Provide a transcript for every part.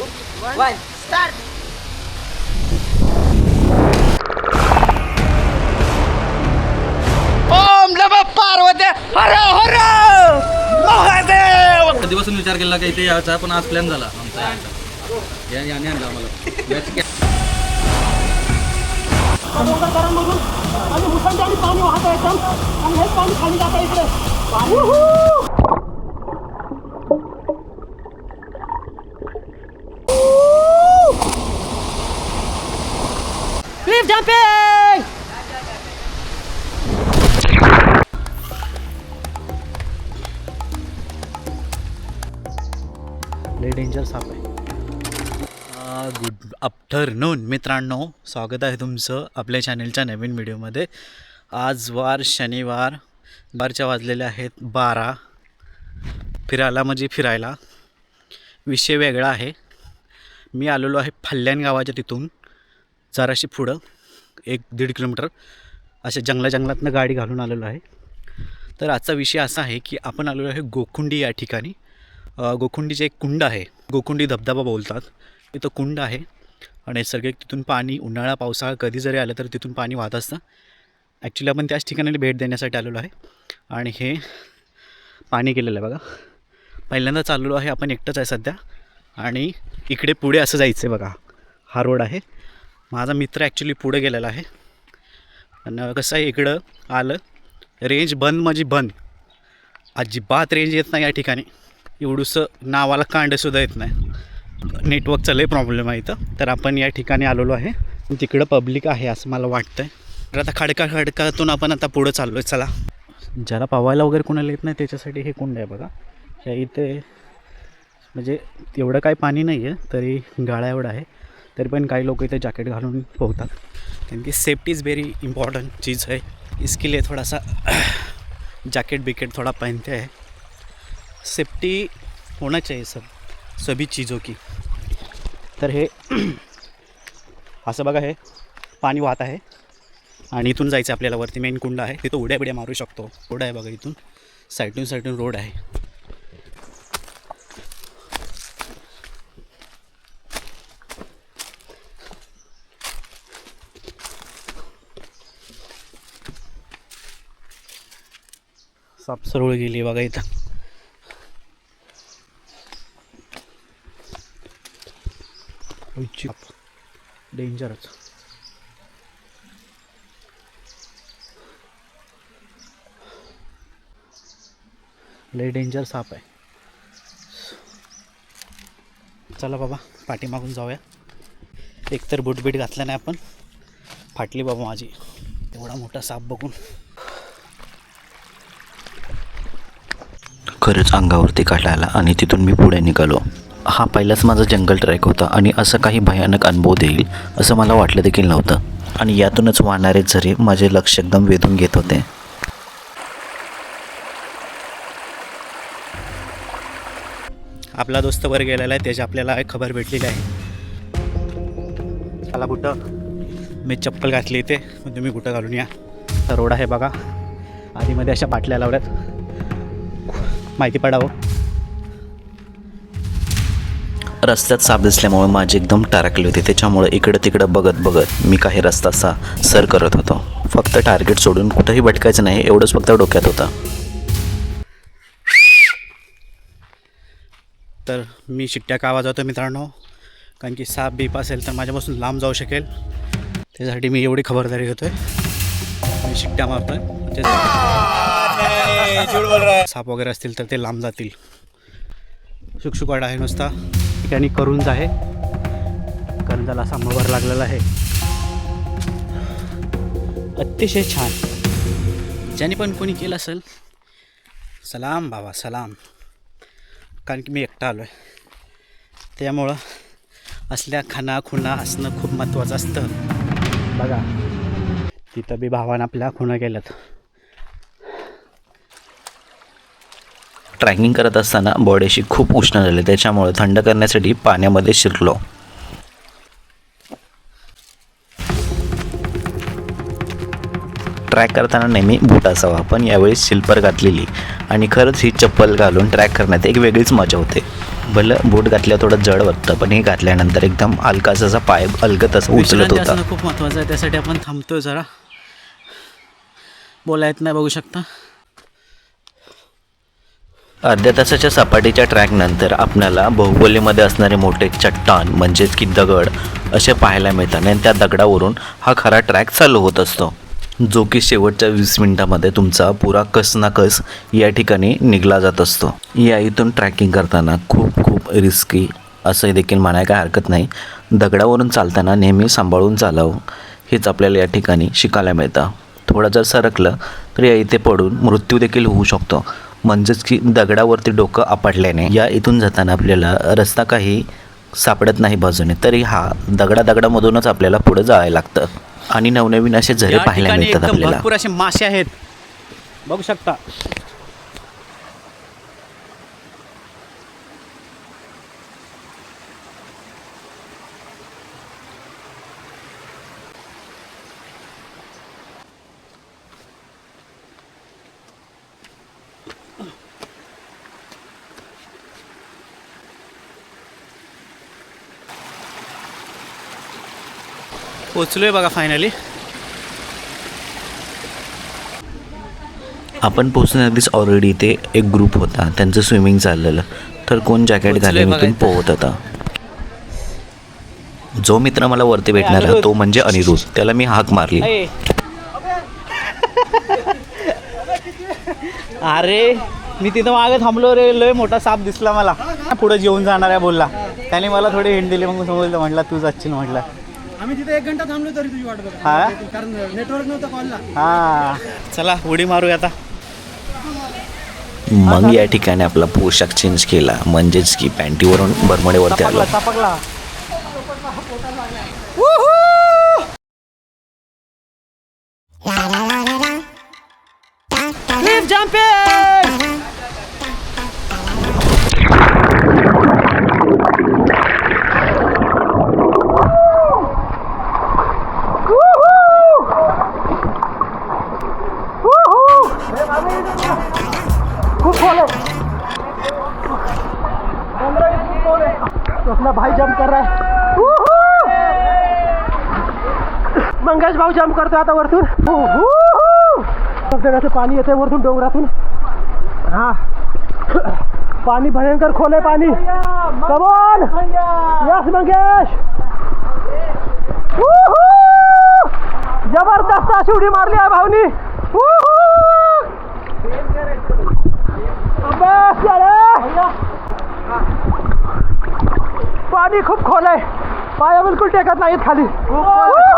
To one start ओम नम पार्वती हर हर। महादेव। कधीपासून विचार केला का इथे यायचा? पण आज प्लॅन झाला. आमचा यायचा. या- याने आणला आम्हाला. याची आणि मुसंडी आणि पाणी वाहत आहे एकदम. आणि हेच पाणी खाली जात आहे इकडे. पाणी जम्पिंग लय डेंजर साप आहे. गुड आफ्टरनून मित्रांनो. स्वागत आहे तुमचं आपल्या चॅनलच्या नवीन व्हिडिओमध्ये आज वार शनिवार बारच्या वाजलेले आहेत बारा. फिरायला म्हणजे फिरायला. विषय वेगळा आहे. मी आलेलो आहे फल्यान गावाच्या तिथून. जराशी पुढं एक दीड किलोमीटर अशा जंगला जंगलातनं गाडी घालून आलेलो आहे. तर आजचा विषय असा आहे की आपण आलेलो आहे गोखुंडी या ठिकाणी. गोखुंडीचे एक कुंड आहे. गोखुंडी धबधबा बोलतात. तिथं कुंड आहे. आणि नैसर्गिक तिथून पाणी उन्हाळा पावसाळा कधी जरी आलं तर तिथून पाणी वाहत असतं. ॲक्च्युली आपण त्याच ठिकाणी भेट देण्यासाठी आलेलो आहे. आणि हे पाणी केलेलं आहे बघा. पहिल्यांदा चाललेलो आहे आपण एकटंच आहे सध्या. आणि इकडे पुढे असं जायचं आहे बघा. हा रोड आहे. माझा मित्र ॲक्च्युली पुढे गेलेला आहे. आणि कसं आहे इकडं आलं रेंज बंद म्हणजे बंद. अजिबात रेंज येत नाही या ठिकाणी. एवढंसं नावाला कांडंसुद्धा येत नाही. नेटवर्कचा लय प्रॉब्लेम आहे इथं. तर आपण या ठिकाणी आलेलो आहे. तिकडं पब्लिक आहे असं मला वाटतं आहे तर आता खडका खडकातून आपण आता पुढं चाललो आहे चला. ज्याला पवायला वगैरे कोणाला येत नाही त्याच्यासाठी हे कुंड आहे बघा. ह्या इथे म्हणजे एवढं काही पाणी नाही आहे तरी गाळा एवढा आहे. तरी पण काही लोक इथे जॅकेट घालून पोहतात. कारण की सेफ्टी इज़ वेरी इंपॉर्टेंट चीज़ है इसके लिए थोड़ा सा जैकेट बिकेट थोड़ा पहनते हैं. सेफ्टी होना चाहिए सब सभी चीज़ों की. तर हे असं बघा हे पाणी वाहत आहे. आणि इथून जायचं आपल्याला वरती मेन कुंड आहे. तिथं उड्या बिड्या मारू शकतो. रोड आहे बघा इथून. साईडून साईडून रोड आहे. साप सरळ गेली बघा इथं. डेंजरच. लय डेंजर साप आहे. चला बाबा पाठीमागून जाऊया. एकतर बुटबीट घातला नाही आपण. फाटली बाबा माझी. एवढा मोठा साप बघून. खरंच अंगावरती काढायला आणि तिथून मी पुढे निघालो. हा पहिलाच माझा जंगल ट्रॅक होता आणि असं काही भयानक अनुभव देईल असं मला वाटलं देखील नव्हतं. आणि यातूनच वाहणारे झरे माझे लक्ष एकदम वेधून घेत होते. आपला दोस्त वर गेलेला आहे त्याची आपल्याला एक खबर भेटलेली आहे. चला कुठं मी चप्पल घातली इथे तुम्ही कुठं घालून या. रोड आहे बघा आधीमध्ये अशा बाटल्या लावल्यात. माहिती पडावं. रस्त्यात साप दिसल्यामुळे माझी एकदम टारकली होती. त्याच्यामुळे इकडं तिकडं बघत बघत मी काही रस्ता असा सर करत होतो. फक्त टार्गेट सोडून कुठंही भटकायचं नाही एवढंच फक्त डोक्यात होतं. तर मी शिट्ट्या का आवाज होतो मित्रांनो. कारण की साप बीप असेल तर माझ्यापासून लांब जाऊ शकेल. त्यासाठी मी एवढी खबरदारी घेतो आहे मी शिट्ट्या मारतो आहे साप वगैरे असतील तर ते लांब जातील. शुकशुकाट आहे नुसता. ठिकाणी करून आहे. करंजाला असा मगर लागलेला आहे. अतिशय छान. ज्याने पण कोणी केलं असेल सलाम बाबा सलाम. कारण की मी एकटा आलो आहे त्यामुळं असल्या खाना खुणा असणं खूप महत्त्वाचं असतं. बघा तिथं बी भावानं आपल्या खुणा केल्यात. ट्रॅकिंग करत असताना बॉडीशी खूप उष्ण झाले त्याच्यामुळे थंड करण्यासाठी पाण्यामध्ये शिरलो. ट्रॅक करताना नेहमी बूट असावा पण यावेळी स्लिपर घातलेली आणि खरंच ही चप्पल घालून ट्रॅक करण्यात एक वेगळीच मजा होते. भलं बूट घातल्यावर थोडं जड वाटतं पण हे घातल्यानंतर एकदम हलकासा पाय अलगत असं उचलत होता. खूप महत्त्वाचं आहे त्यासाठी आपण थांबतोय जरा. बोला येत नाही बघू शकता. अर्ध्या तासाच्या सपाटीच्या ट्रॅकनंतर आपल्याला बहुबलीमध्ये असणारे मोठे चट्टान म्हणजेच की दगड असे पाहायला मिळतात. आणि त्या दगडावरून हा खरा ट्रॅक चालू होत असतो. जो की शेवटच्या वीस मिनिटामध्ये तुमचा पुरा कस ना कस या ठिकाणी निघला जात असतो. या इथून ट्रॅकिंग करताना खूप खूप रिस्की असं देखील म्हणाय काय हरकत नाही. दगडावरून चालताना नेहमी सांभाळून चालावं. हेच आपल्याला या ठिकाणी शिकायला मिळतं. थोडं जर सरकलं तर या इथे पडून मृत्यू देखील होऊ शकतो. म्हणजेच की दगडावरती डोकं आपटल्याने या इथून जाताना आपल्याला रस्ता काही सापडत नाही बाजूने तरी हा दगडा दगडामधूनच आपल्याला पुढे जायला लागतं. आणि नवनवीन असे झरे पाहायला मिळतात आपल्याला. भरपूर असे मासे आहेत. बघू शकता. पोचलोय बघा फायनली आपण पोहोचण्याआधीच ऑलरेडी इथे एक ग्रुप होता. त्यांचं स्विमिंग चाललेलं. तर कोण जॅकेट घालून. पोहत होता? जो मित्र मला वरती भेटणार अनिरुद्ध. तो म्हणजे अनिरुद्ध. त्याला मी हाक मारली. अरे. मी तिथं मागे थांबलो रे. लय मोठा साप दिसला मला. पुढे जेवून जाणार आहे बोलला. त्याने मला थोडी हिंड दिली. मग समजलं म्हटलं तू जाशील म्हटलं आम्ही तिथे एक घंटा थांबलो तरी तुझी वाट बघा हा? कारण नेटवर्क नव्हतं कॉलला हा. चला उडी मारूया आता. मग या ठिकाणी आपला पोशाख चेंज केला. म्हणजेच की पॅन्टीवरून बरमडेवरती आलो. चपकला मंगेश जम्प करतो आता वरतून. धबधब्याचं पाणी येते वरतून डोंगरातून. हा. पाणी भयंकर खोल आहे पाणी. Come on yes Mangesh! जबरदस्त अशी उडी मारली आहे भाऊनी. पाणी खूप खोल आहे. पाया बिलकुल टेकत नाहीत खाली. हो, हो, हो.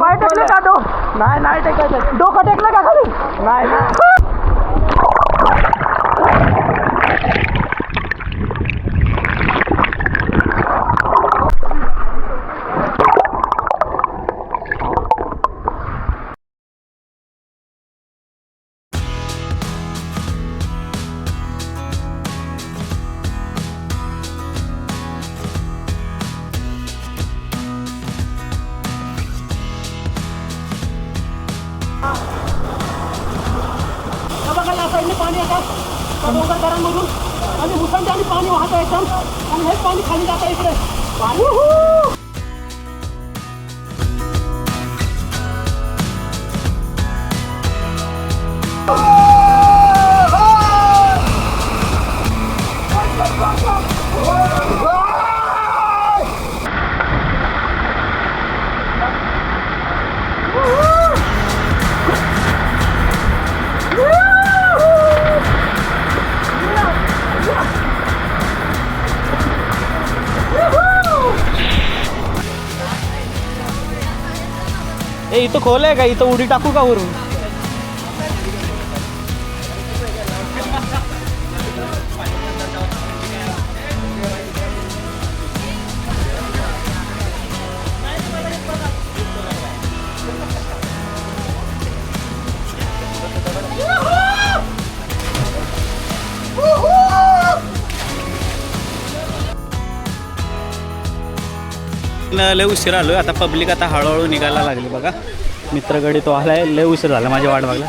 पाय टेकले का डो नाही नाही. टेकायचं डोकं टेकलं का खाली? नाही बघा ए इथं खोल आहे का? इथं उडी टाकू का वरून? लय उशीर आलो आता पब्लिक आता हळूहळू निघायला लागली बघा. मित्रगडी तो आला आहे लय उशीर झाला माझ्या वाट बघला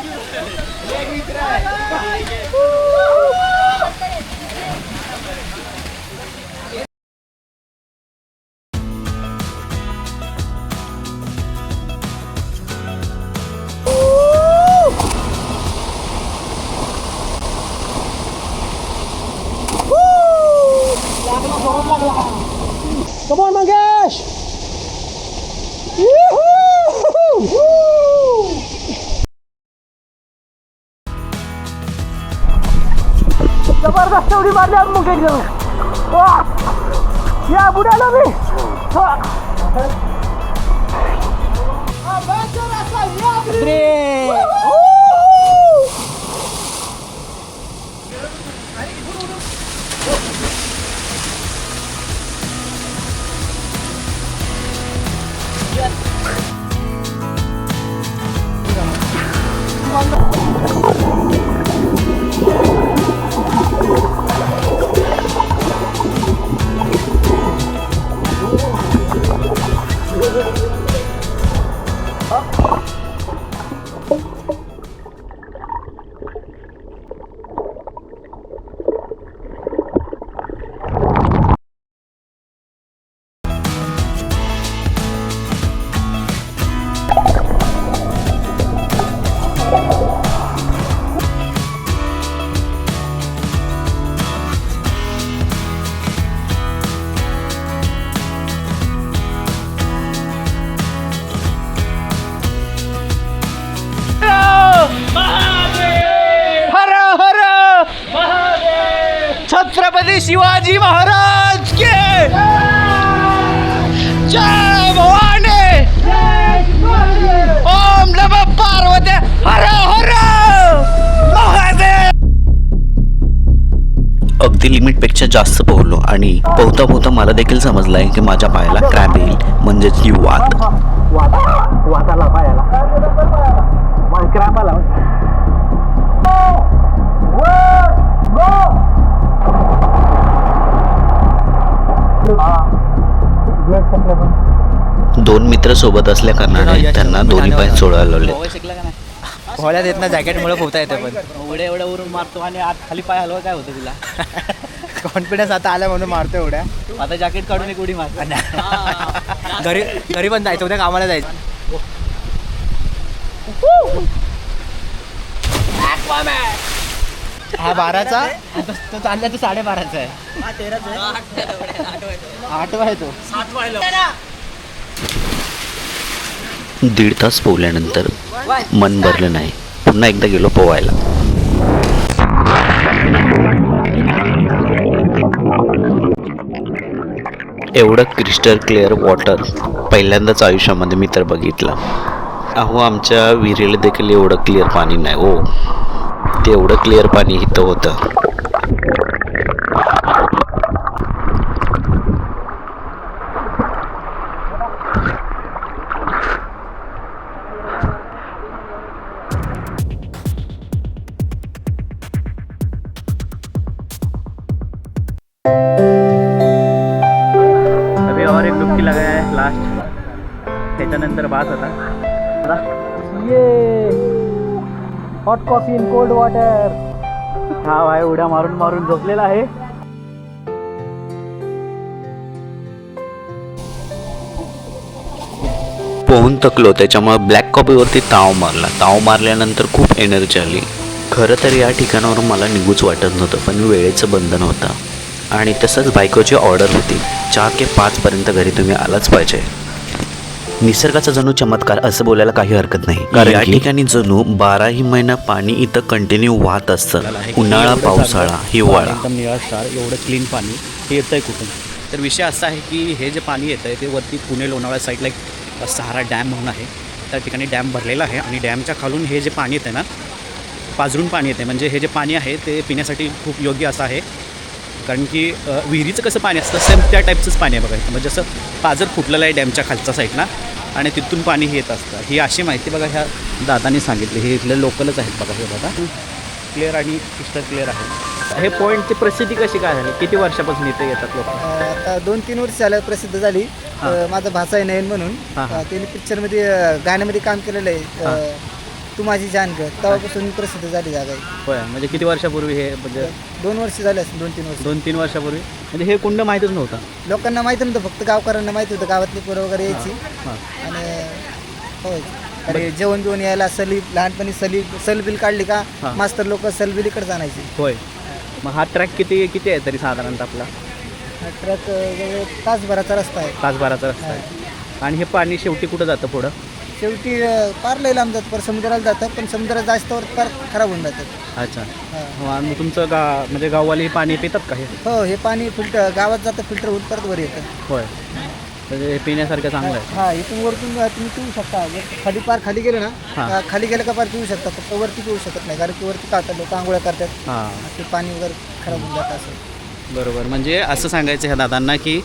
मारली आज मुकेश या बुडालो मी हर छत्रपती शिवाजी महाराज के! जय भवानी! ओम नम पार्वती हर हर! महादेव! अगदी लिमिटपेक्षा जास्त पोहलो आणि पोहता पोहता मला देखील समजलं आहे की माझ्या पायाला क्रॅम्प येईल म्हणजेच की वात. वाताला पायाला. क्रॅम्प आला. मित्र सोबत असल्या कारणाने त्यांना दोन्ही पाय सोडायला लावले पोहल्यात येत ना जॅकेटमुळे पोहता येते पण. एवढ्या एवढ्या वरून मारतो आणि आत खाली पाय हलवा काय होतं तुला? कॉन्फिडन्स आता आला म्हणून मारतो एवढ्या. आता जॅकेट काढून एक उडी मार. घरी घरी पण जायचं उद्या कामाला जायचं. हा बाराचा? तो चालला तो साडेबाराचा आहे. आठवा आहे तो. दीड तास पोहल्यानंतर मन भरलं नाही. पुन्हा एकदा गेलो पोवायला एवढं क्रिस्टल क्लिअर वॉटर पहिल्यांदाच आयुष्यामध्ये मी तर बघितलं. अहो आमच्या विहिरीला देखील एवढं क्लिअर पाणी नाही हो. ते एवढं क्लिअर पाणी इथं होतं. Coffee in cold water. हा आहे उड्या मारून मारून झोपलेला आहे. पोहून थकलो त्याच्यामुळे ब्लॅक कॉपीवरती ताव मारला. ताव मारल्यानंतर खूप एनर्जी आली. खरं तर या ठिकाणावरून मला निघूच वाटत नव्हतं पण वेळेचं बंधन होतं. आणि तसंच बायकोची ऑर्डर होती. चार ते पाचपर्यंत घरी तुम्ही आलाच पाहिजे. निसर्गाचा जणू चमत्कार असं बोलायला काही हरकत नाही. कारण या ठिकाणी जणू बाराही महिना पाणी इथं कंटिन्यू वाहत असतं. उन्हाळा पावसाळा हिवाळा. एकदम निळाशार एवढं क्लीन पाणी हे येतं आहे कुठून? तर विषय असा आहे की हे जे पाणी येतं आहे ते वरती पुणे लोणावळा साईडला एक सहारा डॅम म्हणून आहे. त्या ठिकाणी डॅम भरलेला आहे आणि डॅमच्या खालून हे जे पाणी येतं ना पाझरून पाणी येते म्हणजे हे जे पाणी आहे ते पिण्यासाठी खूप योग्य असं आहे. कारण की विहिरीचं कसं पाणी असतं सेम त्या टाईपचंच पाणी आहे बघा. इथं म्हणजे जसं पाझर फुटलेलं आहे डॅमच्या खालच्या साईडला आणि तिथून पाणी हे येत असतं. ही अशी माहिती बघा ह्या दादानी सांगितली. हे इथले लोकलच आहेत बघा हे बघा. क्लिअर आणि क्रिस्टल क्लिअर आहे. हे पॉईंटची प्रसिद्धी कशी काय झाली? किती वर्षापासून इथे येतात लोक? आता दोन तीन वर्ष झालं प्रसिद्ध झाली. माझा भाचा आहे नयन म्हणून. हा, हा. त्याने पिक्चरमध्ये गाण्यामध्ये काम केलेलं आहे. तू माझी जान ग तेव्हापासून प्रसिद्ध झाली जागा आहे होय म्हणजे किती वर्षापूर्वी हे म्हणजे दोन वर्ष झाले असतील दोन तीन वर्ष. दोन तीन वर्षापूर्वी? म्हणजे हे कुंड माहीतच नव्हतं. लोकांना माहिती नव्हतं फक्त गावकऱ्यांना माहिती होतं गावातली पोरं वगैरे यायची. हां आणि होय. अरे जेवण बिवण यायला सली लहानपणी सली सलबिल काढली का हा. मास्तर लोक सलबिलीकडे जाणायचे. होय. मग हा ट्रॅक किती किती आहे तरी साधारणतः आपला? ट्रक जवळ तासभराचा रस्ता आहे. तासभराचा रस्ता आहे. आणि हे पाणी शेवटी कुठं जातं पुढं? शेवटी पार लई लांब जातं पर समुद्राला जातं पण समुद्रात जास्तवर पार खराब होऊन जातात अच्छा. हा. हो, आणि तुमचं गा म्हणजे गाववाले हे पाणी पितात का हे? हो हे पाणी फिल्टर गावात जातं फिल्टर होऊन परत वर येतं. होय. म्हणजे हे पिण्यासारखं चांगलं आहे. हा इथून वरतून तुम्ही पिऊ शकता. जर खाली पार खाली गेले ना हा. खाली गेलं का पार पिऊ शकता फक्त वरती पिऊ शकत नाही कारण की वरती काढतात लोक आंघोळ्या करतात. हां. ते पाणी वगैरे खराब होऊन जातं असं. बरोबर. म्हणजे असं सांगायचं ह्या दादांना की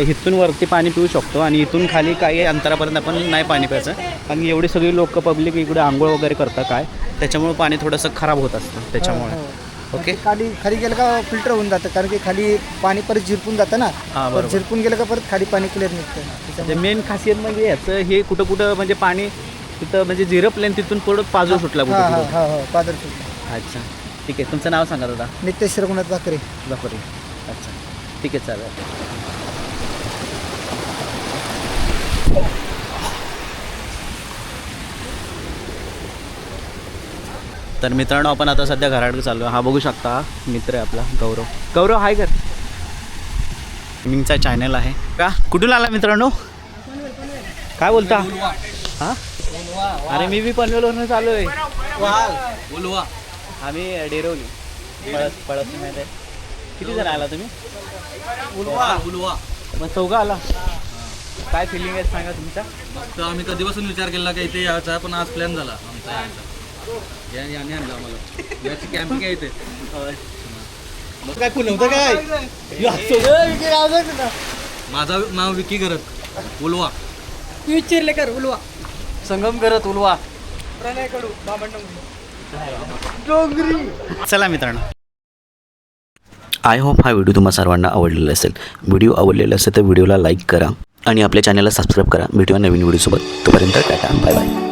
इथून वरती पाणी पिऊ शकतो आणि इथून खाली काही अंतरापर्यंत आपण नाही पाणी प्यायचं. कारण एवढी सगळी लोक पब्लिक इकडे आंघोळ वगैरे करतात काय? त्याच्यामुळे पाणी थोडंसं खराब होत असतं त्याच्यामुळे. हो. ओके? ते खाली खाली गेलं का फिल्टर होऊन जातं. कारण की खाली पाणी परत झिरपून जातं ना. हा, परत. झिरपून गेलं का परत खाली पाणी क्लिअर निघतं. म्हणजे त्याच्यामुळे मेन खासियत म्हणजे याचं हे कुठं कुठं म्हणजे पाणी तिथं म्हणजे झिरपलेन तिथून पुढं पाजू सुटला हा कुठं हा कुठं. हा हो पादर सुटलं. अच्छा. ठीक आहे. तुमचं नाव सांगा दादा. नितेश रघुनाथ भाकरे. बापरे ठीक आहे चालेल. तर मित्रांनो आपण आता सध्या घराकडे चाललो हा बघू शकता मित्र आहे आपला गौरव. गौरव हाय कर गेमिंगचा चॅनल आहे. का? कुठून आला मित्रांनो? काय बोलता? हा? अरे मी बी पनवेलवरून चालू आहे आम्ही डेरवली. पळस पळस माहिती आहे. किती जण आला तुम्ही? उलवा. उलवा. मग चौघा आला. काय फिलिंग आहे सांगा तुमच्या? मग तर आम्ही कधीपासून विचार केला की इथे यायचा पण आज प्लॅन झाला. आमचा यायचा. या- याने आणलं आम्हाला. याची कॅम्पिंग आहे इथे. मग काय माझं नाव विकी करत उलवा. विचारले कर उलवा. संगम करत उलवा. चला मित्रांनो. आय होप हा व्हिडिओ तुम्हा सर्वांना आवडलेला असेल. व्हिडिओ आवडलेला असेल तर व्हिडिओला लाईक करा आणि आपल्या चॅनलला सबस्क्राईब करा. भेटूया नवीन व्हिडिओसोबत तोपर्यंत टाटा. Bye bye